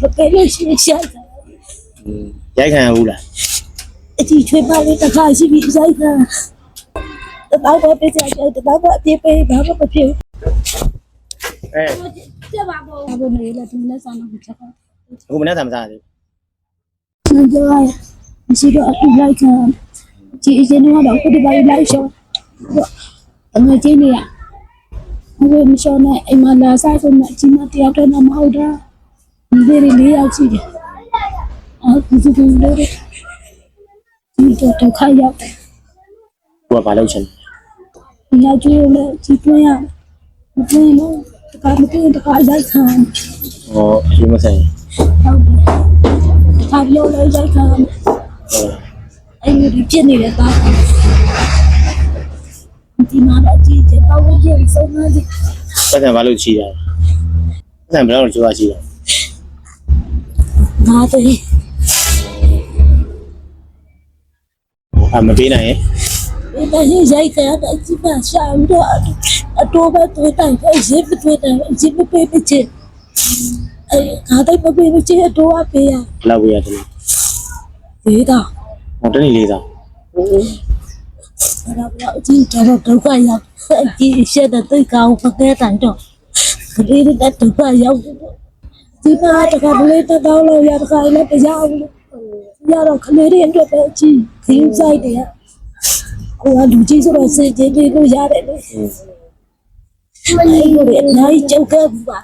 မပေးလို့ရှိရင်ရှာတာอืมရိုက်ခံရဘူးလားအကြီးချွေးပါလေးတစ်ခါရှိပြီးရိုက်တာတော့တော့ပြကြတယ်တော့တော့အပြေးပေးဘာမှမဖြစ်အဲဘူးကျပါဘောဘုနေလည်းဒီလက်ဆောင်ကိုချက်ပါအခုမနေ့ကမစားသေးနင်ကြောရမရှိတော့အခုလိုက်ချာကြည့်ရင်တော့ခုဒီပိုင်းလိုက်ရှောအမေချင်းနေရဘယ်မရှောနဲ့အိမ်မှာလာစားဆိုမှကြီးမတယောက်တည်းမဟုတ်တာ ဒီလေးလေးယောက်ရှိတယ်အခုဒီလိုလေးဒီတော့တော့ခါရောက်တယ်ဘူးကဘာလုပ်ချင်ဒီယောက်ကျိုးလည်းကြည့်ပြရမပြင်းလို့တခါမပြင်းတခါရိုက်ခံဟောဒီမဆိုင်ဟုတ်တယ် ခါပြောလည်းရိုက်ခံဟောအဲ့ဒီပြစ်နေတဲ့သားဒီမှာတော့ကြည့်တယ်ပေါ့ဝင်ပြဆုံးနေတယ်ပတ်စံဘာလို့ချီတာပတ်စံဘယ်တော့ကြိုးရချီတာငါတည်းအမပေးနိုင်ရင် ဒီနေ့ရိုက်ခဲ့တဲ့ဒီမှာရှာတော့အတော်ပဲတွေ့တိုင်းပဲရစ်တွေ့တယ်ရစ်ပေးပေးချင်အဲ့ငါတိုင်းမပေးပေးချင်အတော်အပေးရဘယ်လောက်ပေးရတယ်ဒီတော့ဟောတနေ့လေးသားအဲ့တော့အချင်းတော်ဒုက္ခရောက်အကြီးရှက်တဲ့တိတ်ကောင်ပကဲတိုင်တော့ကလေးတဲ့ဒုက္ခရောက်ဒီမှာတခါတလေတောင်းလို့ရတခါလည်းတရားဘူးရတော့ကလေးတွေအတွက်ပဲအကြီးခင်းဆိုင်တယ်ကိုကလူကြီးဆိုတော့စေချင်ပြီးလို့ရတယ်လေအဲ့လိုလေနိုင်ကြောက်ခဲ့ဘူးပါ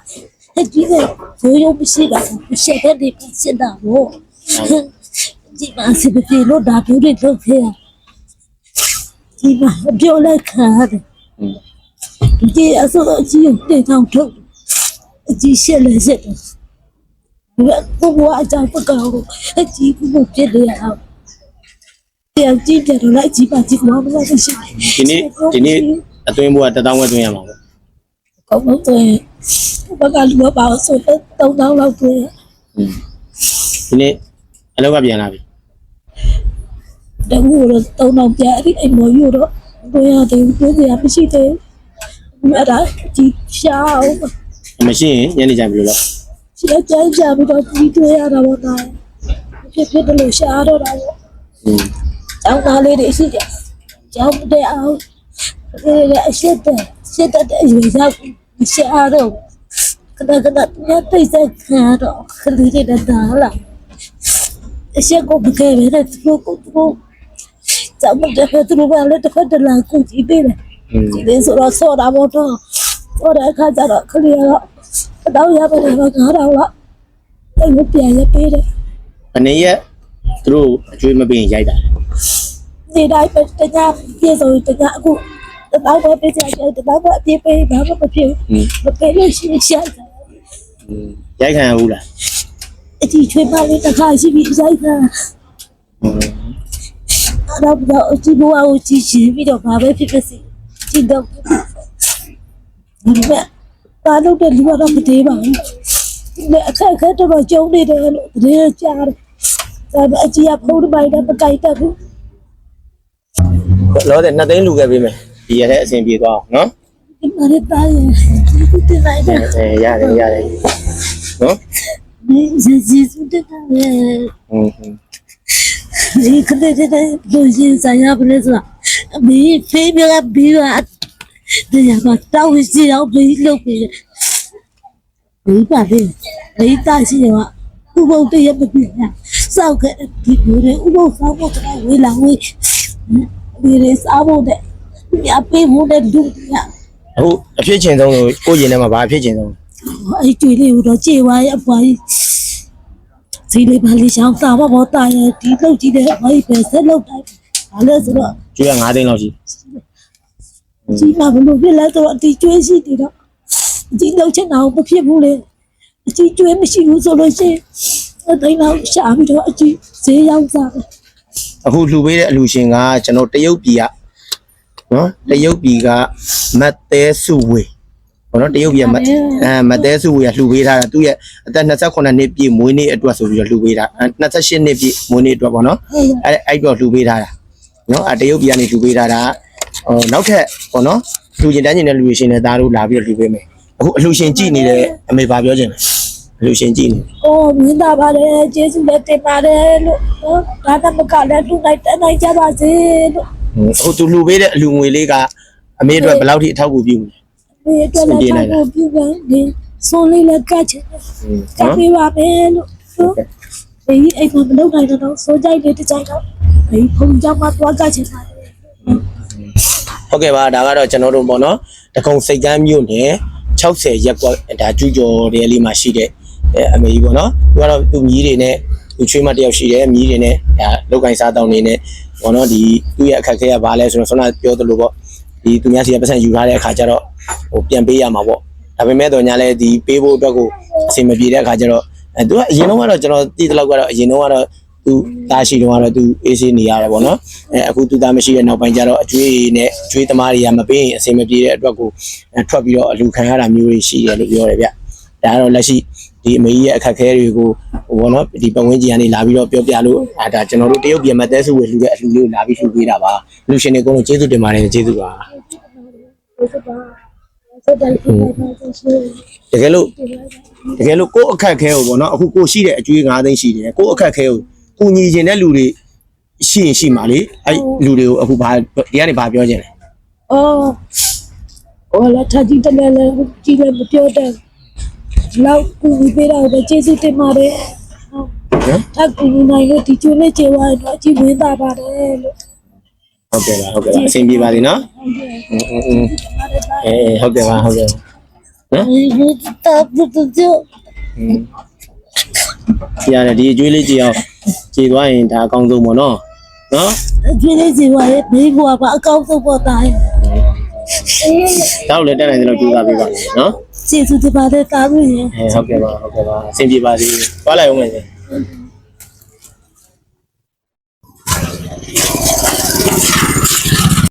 အကြီးကရိုးရိုးမရှိတာရှက်တဲ့ဒီစစ်တာဘောဒီမှာစပပြေလို့ဒါပြူတွေလုပ်ခဲ့ရဒီမှာပြောလိုက်ခါတယ်ဒီအစိုးရကြီးကိုတင်ထောင်ထုတ်အကြီးရှက်လဲရှက်တယ် ဘယ်ကိုအကြောင်းပကောအကြီးကိုပြစ်ရအောင်တရားကြည့်ကြတော့လိုက်ကြည့်ပါကြည့်မှာမလားရှိဒီနေ့ဒီနေ့အသွင်းဘူးကတထောင်ဝက်သွင်းရမှာပေါ့ကောင်းတော့ဘကလူပါဆိုတော့တောင်းတောင်းလောက်တွေ့ဒီနေ့အလောက်ကပြန်လာပြီတကူတော့တောင်းတောင်းပြအဲ့ဒီအိမ်မယူတော့တွေ့ရတယ်တွေ့ရမရှိသေးဘူးအဲ့ဒါကြည့်ရှာအောင်မရှိရင်ညနေကျရင်ဘယ်လိုလု ဆရာကြမ်းကြပြီးတော့ပြီးတွေ့ရတာပေါ့တာဖြစ်ဖြစ်တယ်လို့ရှာတော့တာပေါ့อืมကျောင်းသားလေးတွေရှိကြကျောင်းတဲ့အောင်အဲအရှိတဲ့ရှိတဲ့အရွယ်ရောက်ရှာတော့ကဒကဒညတိတ်ဆက်ခါတော့ခလူတွေတာလာအရှိကိုဘယ်ပဲတဲ့သူကိုသူကျောင်းတဲ့သူကလည်းတစ်ခါတလာကိုကြည့်ပေးတယ်ဒီဆိုတော့ဆော့တာပေါ့တော့ဆော့တဲ့အခါကျတော့ခလူရော အတော့ရပါတယ်တော့9000လောက်အဲ့လိုပြန်ရပေးတယ်ဘယ်နှစ်ရက်သူတို့အကျွေးမပေးရင်ရိုက်တာလဲဒီတိုင်းပဲတ냐ပြေဆုံးတ냐အခုတပတ်တော့ပြေးကြတယ်တပတ်တော့အပြေးပေးဘာမှမဖြစ်ဘူးမပေးလို့ရှိရင်ရှာတယ်ရိုက်ခံရဘူးလားအကြည့်ချွေးပါလေးတစ်ခါရှိပြီးရိုက်ခံအဲ့တော့ဘာအကြည့်ဘဝကိုကြည့်ရှင်ပြီးတော့ဘာပဲဖြစ်ဖြစ်စီကြည့်တော့ဒီမှာ ပါလို့တဲ့လူကတော့မသေးပါဘူးလက်အခက်ခဲတော့ကျုံနေတယ်လို့တရေကြားတယ်ဒါပေမဲ့အကြီးကဖုန်းတစ်ပိုင်နဲ့မကိုက်တတ်ဘူးလောတဲ့နှစ်သိန်းလူခဲ့ပေးမယ်ဒီရတဲ့အဆင်ပြေသွားအောင်နော်ဒီမှာလည်းတားရင်ဒီတိုင်းပဲအဲရတယ်ရတယ်နော်မင်းဇေဇေစုတက်တာလေဟုတ်ဟုတ်ဒီခတဲ့တဲ့လူရှင်ဆိုင်ရပါလေဆိုတာဘေးဖေးပြကဘေးကအ တရားမတောင်းစီအောင်ပြီးလုပ်ပြီးဒီပါလေဒီတာရှိရောဥပုပ်တရမပြည့်စောက်ခဲ့ဒီလိုလေဥပုပ်စောက်ဖို့ကဝေးလာဝေးဒီလေစားဖို့တဲ့ညပေးဖို့တဲ့လူညအခုအဖြစ်ချင်းဆုံးလို့ကိုယ့်ရင်ထဲမှာဘာအဖြစ်ချင်းဆုံးအဲ့ကျွေးလေးကိုတော့ကြေဝါရအပွားကြီးစီလေးပါလေးရှောင်းစားပါဘောတာရဒီလောက်ကြီးတဲ့ဘာကြီးပဲဆက်လောက်တိုင်းဘာလဲဆိုတော့ကျွေးက9သိန်းလောက်ရှိ ကြီးမှာဘလို့ဖြစ်လဲဆိုတော့ဒီကျွေးရှိတယ်တော့ဒီလောက်ချင်တာမဖြစ်ဘူးလေအကြီးကျွေးမရှိဘူးဆိုလို့ရှိရင်အတိုင်းလောက်ရှာပြီးတော့အကြီးဈေးရောက်စားတယ်အခုလှူပေးတဲ့အလှူရှင်ကကျွန်တော်တရုတ်ပြည်ကနော်တရုတ်ပြည်ကမတ်တဲစုဝေဘောနော်တရုတ်ပြည်ကမတ်အဲမတ်တဲစုဝေကလှူပေးထားတာသူ့ရဲ့အသက်28နှစ်ပြည့်မွေးနေ့အတွက်ဆိုပြီးတော့လှူပေးတာအဲ28နှစ်ပြည့်မွေးနေ့အတွက်ပေါ့နော်ဟုတ်လားအဲအဲ့တော့လှူပေးထားတာနော်အဲတရုတ်ပြည်ကနေလှူပေးထားတာ ဟိုနောက်ထပ်ပေါ့နော်လှူကျင်တန်းကျင်တဲ့လူရှင်တွေသားတို့လာပြီးတော့လှူပေးမယ်အခုအလှူရှင်ကြည့်နေတဲ့အမေဘာပြောချင်လဲအလူရှင်ကြည့်နေအော်မြင်တာပါတယ်ကျေးဇူးလည်းတင်ပါတယ်လို့နော်ဒါကမကလည်းလူလိုက်တန်းနိုင်ကြပါစေလို့ဟိုသူလူပေးတဲ့အလူငွေလေးကအမေအတွက်ဘယ်လောက်ထိအထောက်အကူပြုမလဲဒီအတွက်လည်းထောက်ဖို့ပြုပါနေဆွန်လေးလည်းကတ်ချင်တယ်ကတ်ပေးပါမယ်လို့နော်ဒီအိမ်မှာမလုပ်နိုင်တော့စိုးကြိုက်လေးတစ်ကြိုက်တော့ဒီဖုန်ကြောင့်မှသွားကတ်ချင်ပါတယ် ဟုတ်ကဲ့ပါဒါကတော့ကျွန်တော်တို့ပေါ့နော်တကုံစိတ်ကမ်းမြို့နယ်60ရက်ကွက်ဒါကျူးကျော်တဲ့လေးမှာရှိတဲ့အဲအမေကြီးပေါ့နော်သူကတော့သူမြီးတွေနဲ့သူချွေးမတယောက်ရှိတယ်မြီးတွေနဲ့ဒါလောက်ကင်စားတောင်းနေနဲ့ပေါ့နော်ဒီသူ့ရဲ့အခက်အခဲကဘာလဲဆိုတော့ဆွမ်းနာပြောသလိုပေါ့ဒီသူများစီကပတ်စံယူထားတဲ့အခါကျတော့ဟိုပြန်ပေးရမှာပေါ့ဒါပေမဲ့တော့ညာလဲဒီပေးဖို့အတွက်ကိုအဆင်မပြေတဲ့အခါကျတော့အဲသူကအရင်တော့ကတော့ကျွန်တော်တည်တဲ့လောက်ကတော့အရင်တော့ကတော့ သူတားရှိတော့ကတော့သူအေးဆေးနေရတယ်ပေါ့နော်အဲအခုသူသားမရှိတဲ့နောက်ပိုင်းကျတော့အကျွေးနဲ့အကျွေးသမားတွေကမပေးရင်အဆင်မပြေတဲ့အတွက်ကိုအဲထွက်ပြီးတော့အလူခံရတာမျိုးတွေရှိတယ်လို့ပြောတယ်ဗျဒါကတော့လက်ရှိဒီအမေကြီးရဲ့အခက်အခဲတွေကိုဟိုပေါ့နော်ဒီပတ်ဝန်းကျင်ကနေလာပြီးတော့ပြောပြလို့အဲဒါကျွန်တော်တို့တရုတ်ပြည်မှာတဲစုဝယ်လှူတဲ့အလှူလေးကိုလာပြီးလှူပေးတာပါလူရှင်တွေအကုန်လုံးကျေးဇူးတင်ပါတယ်ကျေးဇူးပါဟုတ်ကဲ့ပါဆက်တယ်ပြန်ပါဆိုရှင်တကယ်လို့တကယ်လို့ကိုယ့်အခက်အခဲကိုပေါ့နော်အခုကိုရှိတဲ့အကျွေး9သိန်းရှိတယ်ကိုယ့်အခက်အခဲကို ကူညီခြင်းတဲ့လူတွေရှိရင်ရှိမှာလေအဲ့လူတွေကိုအခုဘာဒီကနေဘာပြောခြင်းလဲအော်ဟောလာထားကြည့်တယ်လေကြည့်လည်းမပြောတဲ့လောက်ကူပြီးပေးတော့ကျေးဇူးတင်ပါတယ်နော်ထပ်ကူနိုင်လို့ဒီကျွေးလေးကျေဝါတော့အကြည့်ဝင်တာပါတယ်လို့ဟုတ်ကဲ့ပါဟုတ်ကဲ့ပါအဆင်ပြေပါစေနော်အင်းအင်းအင်းအေးဟုတ်ကဲ့ပါဟုတ်ကဲ့ပါနော်ဒီတပ်တူတူရတယ်ဒီအကျွေးလေးကြည့်အောင် ကြည်သွားရင်ဒါအကောင်းဆုံးပေါ့နော်နော်ကျွေးလေးကျေဝါရဲ့မိဘကအကောင့်ဆုံးပေါ်တာရဲ့တော့လည်းတက်နိုင်တယ်လို့ကြိုးစားပေးပါမယ်နော်ကျေးဇူးတင်ပါတယ်တားလို့ရင်အဲဟုတ်ကဲ့ပါဟုတ်ကဲ့ပါအဆင်ပြေပါစေသွားလိုက်အောင်မယ်